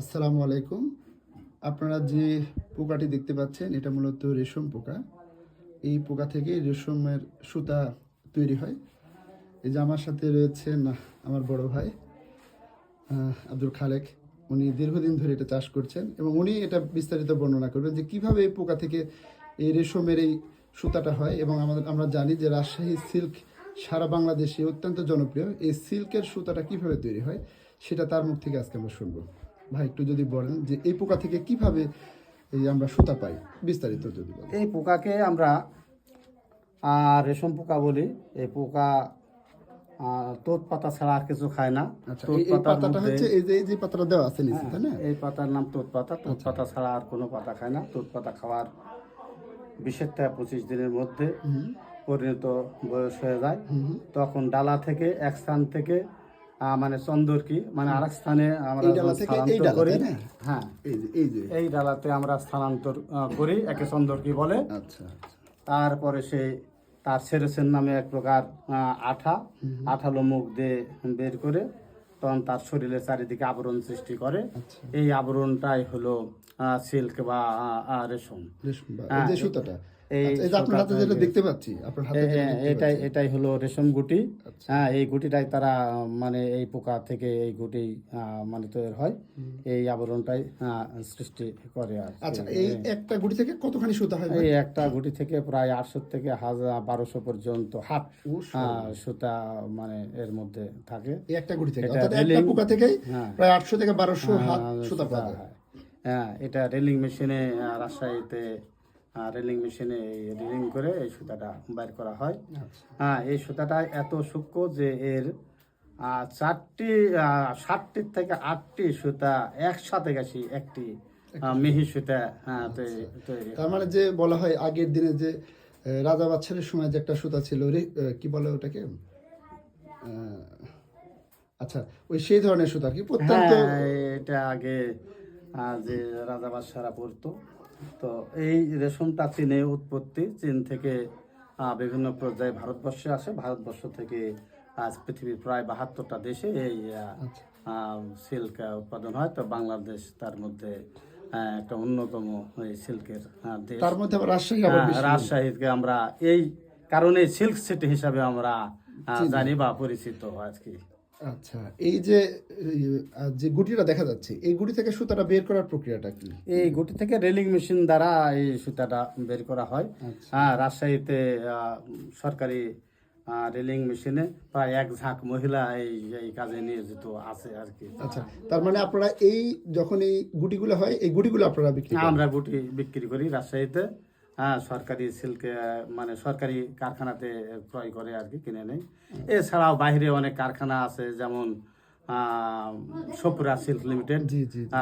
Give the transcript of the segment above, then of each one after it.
আসসালামু আলাইকুম। আপনারা যে পোকাটি দেখতে পাচ্ছেন, এটা মূলত রেশম পোকা। এই পোকা থেকে রেশমের সুতা তৈরি হয়। এই যে আমার সাথে রয়েছেন আমার বড় ভাই আব্দুল খালেক। উনি দীর্ঘদিন ধরে এটা চাষ করছেন এবং উনি এটা বিস্তারিত বর্ণনা করবেন যে কীভাবে এই পোকা থেকে এই রেশমের এই সুতাটা হয় এবং আমাদের, আমরা জানি যে রাজশাহী সিল্ক সারা বাংলাদেশে অত্যন্ত জনপ্রিয়। এই সিল্কের সুতাটা কীভাবে তৈরি হয়, সেটা তার মুখ থেকে আজকে আমরা শুনব। ভাই একটু যদি বলেন যে এই পোকা থেকে কীভাবে এই আমরা সুতা পাই? বিস্তারিত যদি বলেন। এই পোকাকে আমরা রেশম পোকা বলি। এই পোকা তোত পাতা ছাড়া আর কিছু খায় না। আচ্ছা তোত পাতাটা হচ্ছে এই যে এই যে পাতাটা দেওয়া আছে নিচে তাই না? এই পাতার নাম তোত পাতা। তোত আচ্ছা। পাতা ছাড়া আর কোনো পাতা খায় না। তোত পাতা খাওয়ার বিশের থেকে পঁচিশ দিনের মধ্যে পরিণত বয়স হয়ে যায়। তখন ডালা থেকে এক স্থান থেকে মানে চন্দরকি মানে আরেক স্থানে আমরা স্থানান্তর করি হ্যাঁ। এই ডালাতে আমরা স্থানান্তর করি একে চন্দরকি বলে। আচ্ছা আচ্ছা। তারপরে সে তার সেরেসেন নামে এক প্রকার আঠা আঠালো মুখ দিয়ে বের করে তখন তার শরীরের চারিদিকে আবরণ সৃষ্টি করে। আচ্ছা। এই আবরণটাই হলো সিল্ক বা রেশম। হ্যাঁ, সুতাটা। এই আচ্ছা, যে আপনার হাতে যেটা দেখতে পাচ্ছি আপনার হাতে এ- যেটা এ- দেখতে এটাই এটাই হলো রেশম গুটি। আচ্ছা। হ্যাঁ এই গুটিটাই তারা মানে এই পোকা থেকে এই গুটি মানে তৈরি হয়। এই আবরণটাই সৃষ্টি করে আর আচ্ছা এই একটা গুড়ি থেকে কতখানি সুতা হয় এই একটা গুটি থেকে প্রায় আটশো থেকে হাজার বারোশো পর্যন্ত হাত সুতা মানে এর মধ্যে থাকে। একটা গুড়ি থেকে একটা পোকা থেকেই হ্যাঁ। প্রায় আটশো থেকে বারোশো হাত সুতা পাওয়া হয়। হ্যাঁ এটা রেলিং মেশিনে রাজশাহীতে রেলিং মেশিনে রিলিং করে এই সুতাটা বাইর করা হয়। হ্যাঁ এই সুতাটা এত সূক্ষ্ম যে এর চারটি সাতটির থেকে আটটি সুতা একসাথে গেছি একটি মিহি সুতা আহ, তৈরি- মানে যে বলা হয় আগের দিনে যে রাজা বাচ্চারের সময় যে একটা সুতা ছিল কি বলে ওটাকে? আচ্ছা ওই সেই ধরনের সুতা আর কি? প্রত্যন্ত হ্যাঁ এটা আগে যে রাজা বাদশারা পড়তো তো এই রেশমটা চীনে উৎপত্তি চীন থেকে বিভিন্ন পর্যায়ে ভারতবর্ষে আসে। ভারতবর্ষ থেকে আজ পৃথিবীর প্রায় বাহাত্তরটা দেশে এই সিল্ক উৎপাদন হয়। তো বাংলাদেশ তার মধ্যে একটা অন্যতম এই সিল্কের দেশ। তার মধ্যে রাজশাহী হ্যাঁ। রাজশাহীকে আমরা এই কারণে সিল্ক সিটি হিসাবে আমরা জানি বা পরিচিত আজকে। আচ্ছা এই যে যে গুটিটা দেখা যাচ্ছে এই গুটি থেকে সুতাটা বের করার প্রক্রিয়াটা কি? এই গুটি থেকে রেলিং মেশিন দ্বারা এই সুতাটা বের করা হয়। হ্যাঁ রাজশাহীতে সরকারি রেলিং মেশিনে প্রায় এক ঝাঁক মহিলা এই এই কাজে নিয়োজিত আছে আর কি। আচ্ছা তার মানে আপনারা এই যখন এই গুটিগুলো হয় এই গুটিগুলো আপনারা বিক্রি আমরা গুটি বিক্রি করি রাজশাহীতে। হ্যাঁ সরকারি সিল্কে মানে সরকারি কারখানাতে ক্রয় করে আর কি কিনে নেই এছাড়াও বাইরে অনেক কারখানা আছে যেমন Sapura silk limited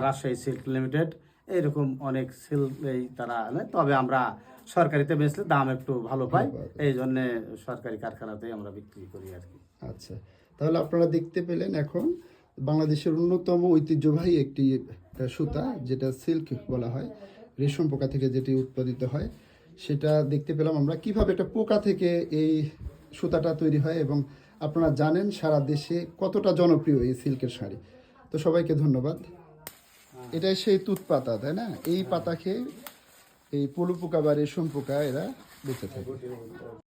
Rajshahi silk limited এইরকম অনেক সিল্ক এই তারা নেয় তবে আমরা সরকারিতে বেচলে দাম একটু ভালো পাই। এই জন্য সরকারি কারখানাতেই আমরা বিক্রি করি আর কি। আচ্ছা তাহলে আপনারা দেখতে পেলেন এখন বাংলাদেশের অন্যতম ঐতিহ্যবাহী একটি সুতা যেটা সিল্ক বলা হয়। রেশম পোকা থেকে যেটি উৎপাদিত হয় সেটা দেখতে পেলাম আমরা। কীভাবে একটা পোকা থেকে এই সুতাটা তৈরি হয় এবং আপনারা জানেন সারা দেশে কতটা জনপ্রিয় এই সিল্কের শাড়ি। তো সবাইকে ধন্যবাদ। এটাই সেই তুত পাতা তাই না? এই পাতা খেয়ে এই পলু পোকা বা রেশম পোকা এরা বেঁচে থাকে।